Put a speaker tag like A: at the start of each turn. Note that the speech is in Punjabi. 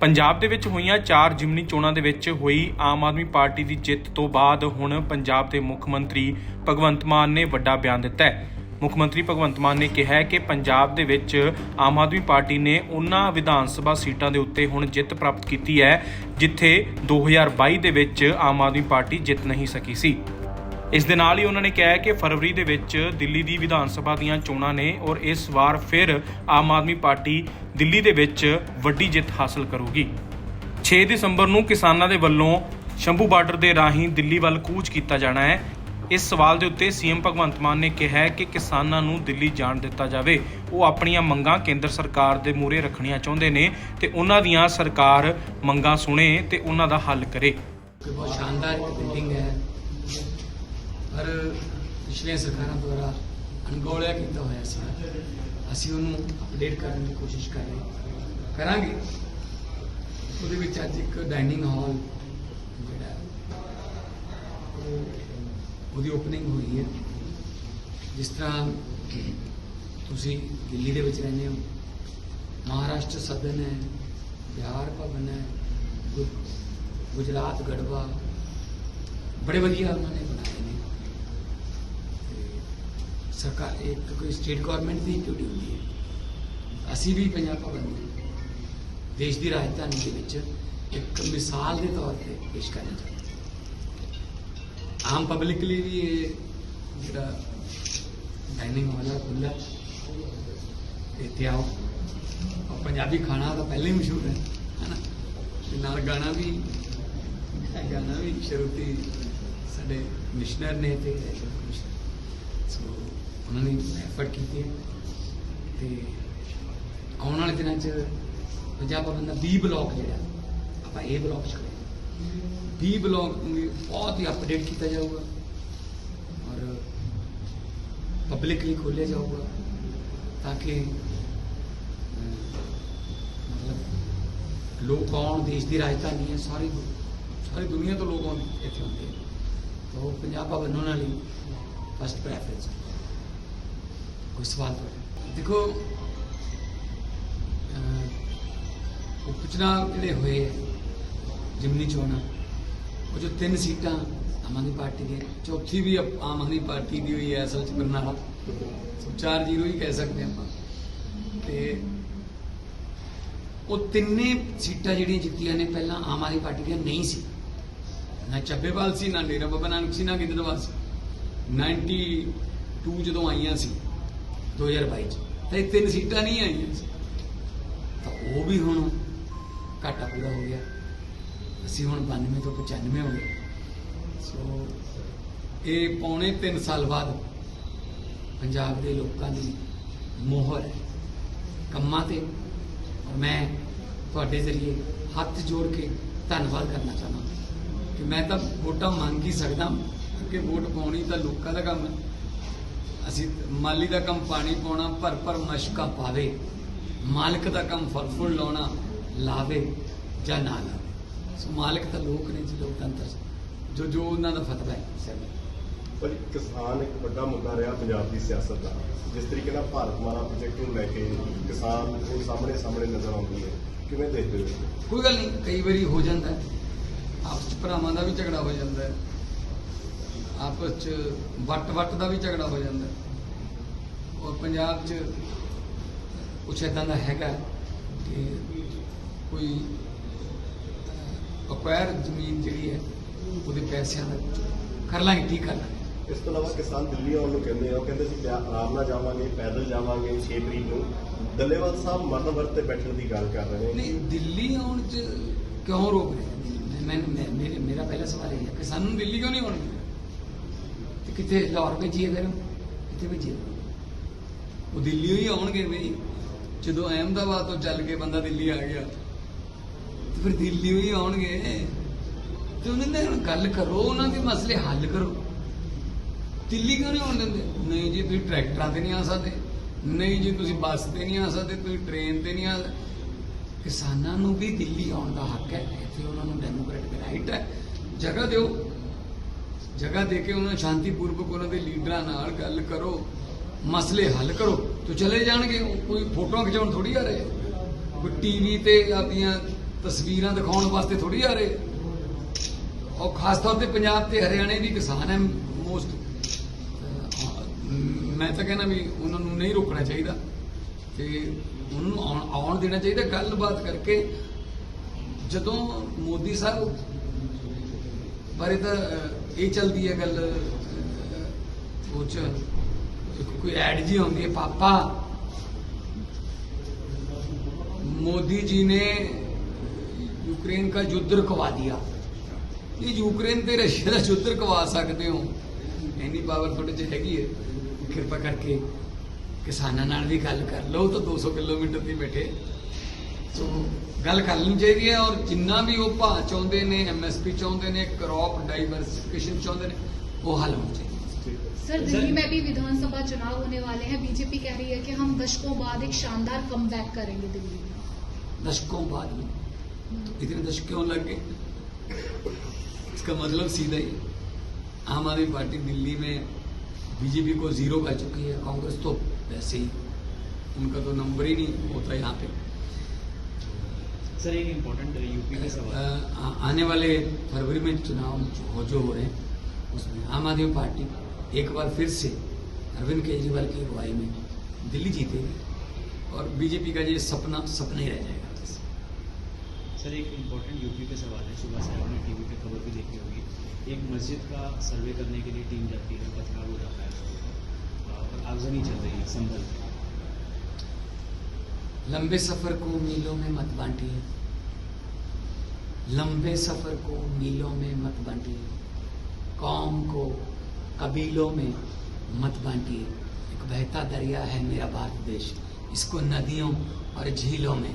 A: ਪੰਜਾਬ ਦੇ ਵਿੱਚ ਹੋਈਆਂ ਚਾਰ ਜਿਮਨੀ ਚੋਣਾਂ ਦੇ ਵਿੱਚ ਹੋਈ ਆਮ ਆਦਮੀ ਪਾਰਟੀ ਦੀ ਜਿੱਤ ਤੋਂ ਬਾਅਦ ਹੁਣ ਪੰਜਾਬ ਦੇ ਮੁੱਖ ਮੰਤਰੀ ਭਗਵੰਤ ਮਾਨ ਨੇ ਵੱਡਾ ਬਿਆਨ ਦਿੱਤਾ ਹੈ। ਮੁੱਖ ਮੰਤਰੀ ਭਗਵੰਤ ਮਾਨ ਨੇ ਕਿਹਾ ਹੈ ਕਿ ਪੰਜਾਬ ਦੇ ਵਿੱਚ ਆਮ ਆਦਮੀ ਪਾਰਟੀ ਨੇ ਉਹਨਾਂ ਵਿਧਾਨ ਸਭਾ ਸੀਟਾਂ ਦੇ ਉੱਤੇ ਹੁਣ ਜਿੱਤ ਪ੍ਰਾਪਤ ਕੀਤੀ ਹੈ, ਜਿੱਥੇ 2022 ਦੇ ਵਿੱਚ ਆਮ ਆਦਮੀ ਪਾਰਟੀ ਜਿੱਤ ਨਹੀਂ ਸਕੀ ਸੀ। ਇਸ ਦੇ ਨਾਲ ਹੀ ਉਹਨਾਂ ਨੇ ਕਿਹਾ ਕਿ ਫਰਵਰੀ ਦੇ ਵਿੱਚ ਦਿੱਲੀ ਦੀ ਵਿਧਾਨ ਸਭਾ ਦੀਆਂ ਚੋਣਾਂ ਨੇ ਔਰ ਇਸ ਵਾਰ ਫਿਰ ਆਮ ਆਦਮੀ ਪਾਰਟੀ ਦਿੱਲੀ ਦੇ ਵਿੱਚ ਵੱਡੀ ਜਿੱਤ ਹਾਸਲ ਕਰੂਗੀ। 6 ਦਸੰਬਰ ਨੂੰ ਕਿਸਾਨਾਂ ਦੇ ਵੱਲੋਂ ਸ਼ੰਭੂ ਬਾਰਡਰ ਦੇ ਰਾਹੀਂ ਦਿੱਲੀ ਵੱਲ ਕੂਚ ਕੀਤਾ ਜਾਣਾ ਹੈ। ਇਸ ਸਵਾਲ ਦੇ ਉੱਤੇ ਸੀਐਮ ਭਗਵੰਤ ਮਾਨ ਨੇ ਕਿਹਾ ਕਿ ਕਿਸਾਨਾਂ ਨੂੰ ਦਿੱਲੀ ਜਾਣ ਦਿੱਤਾ ਜਾਵੇ। ਉਹ ਆਪਣੀਆਂ ਮੰਗਾਂ ਕੇਂਦਰ ਸਰਕਾਰ ਦੇ ਮੂਹਰੇ ਰੱਖਣੀਆਂ ਚਾਹੁੰਦੇ ਨੇ ਤੇ ਉਹਨਾਂ ਦੀਆਂ ਸਰਕਾਰ ਮੰਗਾਂ ਸੁਣੇ ਤੇ ਉਹਨਾਂ ਦਾ ਹੱਲ ਕਰੇ।
B: ਬਹੁਤ ਸ਼ਾਨਦਾਰ ਬਿਲਡਿੰਗ ਹੈ। ਪਰ ਪਿਛਲੀਆਂ ਸਰਕਾਰਾਂ ਦੁਆਰਾ ਅਣਗੌਲਿਆ ਕੀਤਾ ਹੋਇਆ ਸੀ। ਅਸੀਂ ਉਹਨੂੰ ਅਪਡੇਟ ਕਰਨ ਦੀ ਕੋਸ਼ਿਸ਼ ਕਰ ਰਹੇ ਕਰਾਂਗੇ। ਉਹਦੇ ਵਿੱਚ ਅੱਜ ਇੱਕ ਡਾਈਨਿੰਗ ਹਾਲ ਜਿਹੜਾ ਉਹ- ਉਹਦੀ ਓਪਨਿੰਗ ਹੋਈ ਹੈ। ਜਿਸ ਤਰ੍ਹਾਂ ਤੁਸੀਂ ਦਿੱਲੀ ਦੇ ਵਿੱਚ ਰਹਿੰਦੇ ਹੋ। ਮਹਾਰਾਸ਼ਟਰ ਸਦਨ ਹੈ, ਬਿਹਾਰ ਭਵਨ ਹੈ, ਗੁ- ਗੁਜਰਾਤ ਗੜਵਾ ਬੜੇ ਵਧੀਆ ਉਹਨਾਂ ਨੇ ਤੇ ਸਰਕਾਰ ਇੱਕ ਕੋਈ ਸਟੇਟ ਗਵਰਨਮੈਂਟ ਦੀ ਡਿਊਟੀ ਹੁੰਦੀ ਹੈ। ਅਸੀਂ ਵੀ ਪੰਜਾਬ ਭਵਨ ਦੇਸ਼ ਦੀ ਰਾਜਧਾਨੀ ਦੇ ਵਿੱਚ ਇੱਕ ਮਿਸਾਲ ਦੇ ਤੌਰ ਤੇ ਪੇਸ਼ ਕਰਨਾ ਚਾਹੁੰਦੇ ਹਾਂ। ਆਮ ਪਬਲਿਕ ਲਈ ਵੀ ਇਹ ਜਿਹੜਾ ਡਾਈਨਿੰਗ ਹਾਲ ਹੈ ਖੁੱਲ੍ਹਾ ਇੱਥੇ ਆਓ। ਔਰ ਪੰਜਾਬੀ ਖਾਣਾ ਤਾਂ ਪਹਿਲਾਂ ਹੀ ਮਸ਼ਹੂਰ ਹੈ ਹੈ ਨਾ ਤੇ ਨਾਲ ਗਾਣਾ ਵੀ ਗਾਣਾ ਵੀ ਸ਼ਰੂਤੀ ਸਾਡੇ ਮਿਸ਼ਨਰ ਨੇ ਤੇ ਸੋ ਉਹਨਾਂ ਨੇ ਐਫਰਟ ਕੀਤੀ ਹੈ। ਤੇ ਆਉਣ ਵਾਲੇ ਦਿਨਾਂ 'ਚ ਪੰਜਾਬ ਭਵਨ ਦਾ 20 ਬਲਾਕ ਜਿਹੜਾ, ਆਪਾਂ ਇਹ ਬਲਾਕ 'ਚ ਕਰਾਂਗੇ 20 ਬਲਾਕ ਨੂੰ ਵੀ ਬਹੁਤ ਹੀ ਅਪਡੇਟ ਕੀਤਾ ਜਾਊਗਾ ਔਰ ਪਬਲਿਕ ਲਈ ਖੋਲ੍ਹਿਆ ਜਾਊਗਾ ਤਾਂ ਕਿ ਮਤਲਬ ਲੋਕ ਆਉਣ, ਦੇਸ਼ ਦੀ ਰਾਜਧਾਨੀ ਹੈ, ਸਾਰੀ ਸਾਰੀ ਦੁਨੀਆ ਤੋਂ ਲੋਕ ਆਉਣ ਇੱਥੇ ਆਉਂਦੇ ਤਾਂ ਉਹ ਪੰਜਾਬ ਭਵਨ ਉਹਨਾਂ ਲਈ ਫਸਟ ਪ੍ਰੈਫਰੈਂਸ ਕੋਈ ਸਵਾਲ ਤੁਹਾਡਾ ਦੇਖੋ ਅਹ, ਜਿਹੜੇ ਹੋਏ ਹੈ, ਜਿਮਨੀ ਚੋਣਾਂ ਉਹ ਜੋ ਤਿੰਨ ਸੀਟਾਂ ਆਮ ਆਦਮੀ ਪਾਰਟੀ ਦੀਆਂ ਚੌਥੀ ਵੀ ਆਮ ਆਦਮੀ ਪਾਰਟੀ ਦੀ ਹੋਈ ਹੈ ਅਸਲ ਚ ਬਰਨਾਲਾ। ਚਾਰ ਜੀਰੋ ਹੀ ਕਹਿ ਸਕਦੇ ਆਪਾਂ। ਤੇ ਉਹ ਤਿੰਨੇ ਸੀਟਾਂ ਜਿਹੜੀਆਂ ਜਿੱਤੀਆਂ ਨੇ ਪਹਿਲਾਂ ਆਮ ਆਦਮੀ ਪਾਰਟੀ ਦੀਆਂ ਨਹੀਂ ਸੀ। ਨਾ ਚੱਬੇਵਾਲ ਸੀ ਨਾ ਡੇਰਾ ਬਾਬਾ ਨਾਨਕ ਸੀ ਨਾ ਗਿੱਦੜਵਾਲ ਸੀ। 92 ਜਦੋਂ ਆਈਆਂ ਸੀ 2022 ਚ। ਤਾਂ ਇਹ ਤਿੰਨ ਸੀਟਾਂ ਨਹੀਂ ਆਈਆਂ ਤਾਂ ਉਹ ਵੀ ਹੁਣ ਘਾਟਾ ਪੂਰਾ ਹੋ ਗਿਆ। ਅਸੀਂ ਹੁਣ 92 ਤੋਂ 95 ਹੋ ਗਏ। ਸੋ ਇਹ ਪੌਣੇ 3 ਸਾਲ ਬਾਅਦ ਪੰਜਾਬ ਦੇ ਲੋਕਾਂ ਦੀ ਮੋਹਰ ਹੈ। ਕੰਮਾਂ ਤੇ ਔਰ ਮੈਂ ਤੁਹਾਡੇ ਜ਼ਰੀਏ ਹੱਥ ਜੋੜ ਕੇ ਧੰਨਵਾਦ ਕਰਨਾ ਚਾਹੁੰਦਾ ਕਿ ਮੈਂ ਤਾਂ ਵੋਟਾਂ ਮੰਗ ਹੀ ਸਕਦਾ ਕਿ ਵੋਟ ਪਾਉਣੀ ਤਾਂ ਲੋਕਾਂ ਦਾ ਕੰਮ ਹੈ। ਅਸੀਂ ਮਾਲੀ ਦਾ ਕੰਮ ਪਾਣੀ ਪਾਉਣਾ ਭਰ ਭਰ ਮਸ਼ਕਾ ਪਾਵੇ ਮਾਲਕ ਦਾ ਕੰਮ ਫਲ ਫੁੱਲ ਲਾਉਣਾ ਲਾਵੇ ਜਾਂ ਨਾ ਲਾਵੇ। ਸੋ ਮਾਲਕ ਤਾਂ ਲੋਕ ਨੇ ਜੀ ਲੋਕਤੰਤਰ। ਜੋ ਜੋ ਉਹਨਾਂ ਦਾ ਫਤਵਾ ਹੈ ਸਿਰ
C: ਪਰ ਕਿਸਾਨ ਇੱਕ ਵੱਡਾ ਮੁੱਦਾ ਰਿਹਾ ਪੰਜਾਬ ਦੀ ਸਿਆਸਤ ਦਾ। ਜਿਸ ਤਰੀਕੇ ਨਾਲ ਭਾਰਤ ਮਾਲਾ ਪ੍ਰੋਜੈਕਟ ਨੂੰ ਲੈ ਕੇ ਕਿਸਾਨ ਉਹ ਸਾਹਮਣੇ ਸਾਹਮਣੇ ਨਜ਼ਰ ਆਉਂਦੀ ਹੈ ਕਿਵੇਂ ਦੇਖਦੇ ਹੋ?
B: ਕੋਈ ਗੱਲ ਨਹੀਂ ਕਈ ਵਾਰੀ ਹੋ ਜਾਂਦਾ ਆਪਸ ਭਰਾਵਾਂ ਦਾ ਵੀ ਝਗੜਾ ਹੋ ਜਾਂਦਾ ਹੈ। ਆਪਸ ਚ ਵੱਟ ਵੱਟ ਦਾ ਵੀ ਝਗੜਾ ਹੋ ਜਾਂਦਾ ਔਰ ਪੰਜਾਬ ਚ ਕੁਛ ਏਦਾਂ ਦਾ ਹੈਗਾ ਕਿ ਕੋਈ ਅਕਵਾਇਰ ਜ਼ਮੀਨ ਜਿਹੜੀ ਹੈ ਉਹਦੇ ਪੈਸਿਆਂ ਦਾ ਕਰ ਲਾਂਗੇ ਠੀਕ ਕਰ ਲਾਂਗੇ।
C: ਇਸ ਤੋਂ ਇਲਾਵਾ ਕਿਸਾਨ ਦਿੱਲੀ ਆਉਣ ਨੂੰ ਕਹਿੰਦੇ ਆ ਉਹ ਕਹਿੰਦੇ ਸੀ ਆਰਾਮ ਨਾਲ ਜਾਵਾਂਗੇ ਪੈਦਲ ਜਾਵਾਂਗੇ 6 ਤਰੀਕ ਨੂੰ। ਦੱਲੇਵਾਲ ਸਾਹਿਬ ਮਰਨ ਵਰਤ ਤੇ ਬੈਠਣ ਦੀ ਗੱਲ ਕਰ ਰਹੇ ਨੇ।
B: ਨਹੀਂ ਦਿੱਲੀ ਆਉਣ ਚ ਕਿਉਂ ਰੋਕ ਰਹੇ? ਨੇ? ਮੈਂ ਮੇਰੇ ਮੇਰਾ ਪਹਿਲਾ ਸਵਾਲ ਇਹ ਹੈ ਕਿ ਸਾਨੂੰ ਦਿੱਲੀ ਕਿਉਂ ਨਹੀਂ ਆਉਣ? ਦਿੰਦੇ? ਕਿੱਥੇ ਲਾਹੌਰ ਭੇਜੀਏ ਫਿਰ? ਕਿੱਥੇ ਭੇਜੀਏ ਉਹ ਦਿੱਲੀ ਹੀ ਆਉਣਗੇ ਬਈ ਜਦੋਂ ਅਹਿਮਦਾਬਾਦ ਤੋਂ ਚੱਲ ਕੇ ਬੰਦਾ ਦਿੱਲੀ ਆ ਗਿਆ। ਤੇ ਫਿਰ ਦਿੱਲੀ ਹੀ ਆਉਣਗੇ। ਤੇ ਉਹਨਾਂ ਨਾਲ ਗੱਲ ਕਰੋ, ਉਹਨਾਂ ਦੇ ਮਸਲੇ ਹੱਲ ਕਰੋ। ਦਿੱਲੀ ਕਿਉਂ ਨਹੀਂ ਆਉਣ ਦਿੰਦੇ? ਨਹੀਂ ਜੀ, ਤੁਸੀਂ ਟਰੈਕਟਰਾਂ ਤੇ ਨਹੀਂ ਆ ਸਕਦੇ। ਨਹੀਂ ਜੀ, ਤੁਸੀਂ ਬੱਸ ਤੇ ਨਹੀਂ ਆ ਸਕਦੇ, ਤੁਸੀਂ ਟ੍ਰੇਨ ਤੇ ਨਹੀਂ ਆ ਸਕਦੇ। ਕਿਸਾਨਾਂ ਨੂੰ ਵੀ ਦਿੱਲੀ ਆਉਣ ਦਾ ਹੱਕ ਹੈ। ਇੱਥੇ ਉਹਨਾਂ ਨੂੰ ਡੈਮੋਕ੍ਰੈਟਿਕ ਰਾਈਟ ਹੈ। ਜਗ੍ਹਾ ਦਿਓ। ਜਗ੍ਹਾ ਦੇ ਕੇ ਉਹਨਾਂ ਨੂੰ ਸ਼ਾਂਤੀਪੂਰਵਕ ਉਹਨਾਂ ਦੇ ਲੀਡਰਾਂ ਨਾਲ ਗੱਲ ਕਰੋ, ਮਸਲੇ ਹੱਲ ਕਰੋ, ਤੇ ਚਲੇ ਜਾਣਗੇ ਕੋਈ ਫੋਟੋਆਂ ਖਿਚਾਉਣ ਥੋੜੀ ਆ ਰਹੇ। ਆ। ਕੋਈ ਟੀਵੀ ਤੇ ਆਪਣੀਆਂ ਤਸਵੀਰਾਂ ਦਿਖਾਉਣ ਵਾਸਤੇ ਥੋੜੀ ਆ ਰਹੇ। ਔਰ ਖਾਸ ਤੌਰ ਤੇ ਪੰਜਾਬ ਤੇ ਹਰਿਆਣੇ ਦੀ ਕਿਸਾਨ ਹੈ ਮੋਸਟ ਮੈਂ ਤਾਂ ਕਹਿੰਦਾ ਵੀ ਉਹਨਾਂ ਨੂੰ ਨਹੀਂ ਰੋਕਣਾ ਚਾਹੀਦਾ। ਤੇ ਉਹਨਾਂ ਨੂੰ ਆਉਣ- ਆਉਣ ਦੇਣਾ ਚਾਹੀਦਾ ਗੱਲਬਾਤ ਕਰਕੇ। ਜਦੋਂ ਮੋਦੀ ਸਾਹਿਬ ਬਾਰੇ ਤਾਂ ਇਹ ਚੱਲਦੀ ਹੈ ਗੱਲ ਅਹ, ਉਹ ਚ ਇੱਕ ਕੋਈ ਐਡ ਜੀ ਹੁੰਦੀ ਹੈ ਪਾਪਾ मोदी जी ने यूक्रेन का युद्ध रुकवा दिया ਇਹ ਯੂਕਰੇਨ ਤੇ ਰਸ਼ੀਆ ਦਾ ਯੁੱਧ ਰਕਵਾ ਸਕਦੇ ਹੋ ਇੰਨੀ ਪਾਵਰ ਤੁਹਾਡੇ 'ਚ ਹੈਗੀ ਹੈ ਕਿਰਪਾ ਕਰਕੇ ਕਿਸਾਨਾਂ ਨਾਲ ਵੀ ਗੱਲ ਕਰ ਲਓ ਤਾਂ 200 ਕਿਲੋਮੀਟਰ ਤੇ ਬੈਠੇ ਸੋ ਗੱਲ ਕਰਨੀ ਚਾਹੀਦੀ ਹੈ ਔਰ ਜਿੰਨਾ ਵੀ ਉਹ ਭਾਅ ਚਾਹੁੰਦੇ ਨੇ ਐਮਐਸਪੀ ਚਾਹੁੰਦੇ ਨੇ ਕ੍ਰੌਪ ਡਾਈਵਰਸਿਫਿਕੇਸ਼ਨ ਚਾਹੁੰਦੇ ਨੇ ਉਹ हल होना चाहिए
D: सर दिल्ली में भी विधानसभा चुनाव होने वाले हैं बीजेपी कह रही है कि हम दशकों बाद एक शानदार कम करेंगे दिल्ली में
B: दशकों बाद में
D: तो
B: इतने दशक क्यों लग गए इसका मतलब सीधा ही आम आदमी पार्टी दिल्ली में बीजेपी को जीरो कर चुकी है कांग्रेस तो वैसे ही उनका तो नंबर ही नहीं होता यहाँ पे
E: सर एक इम्पोर्टेंट यूपी का सवाल।
B: आने वाले फरवरी में चुनाव हो जो हो रहे हैं उसमें आम आदमी पार्टी एक बार फिर से अरविंद केजरीवाल की अगुवाई में दिल्ली जीतेगी और बीजेपी का ये सपना सपना ही रह जाएगा।
E: सर एक इम्पोर्टेंट यूपी का सवाल है सुबह से आपने टीवी पे खबर भी देखी होगी। एक मस्जिद का सर्वे करने के लिए टीम जाती है पथराव हो जाता है। और आगजनी चल रही है संभल।
B: लंबे सफ़र को मीलों में मत बांटिए। लंबे सफ़र को मीलों में मत बांटिए। कौम को कबीलों में मत बांटिए। एक बहता दरिया है मेरा भारत देश। इसको नदियों और झीलों में।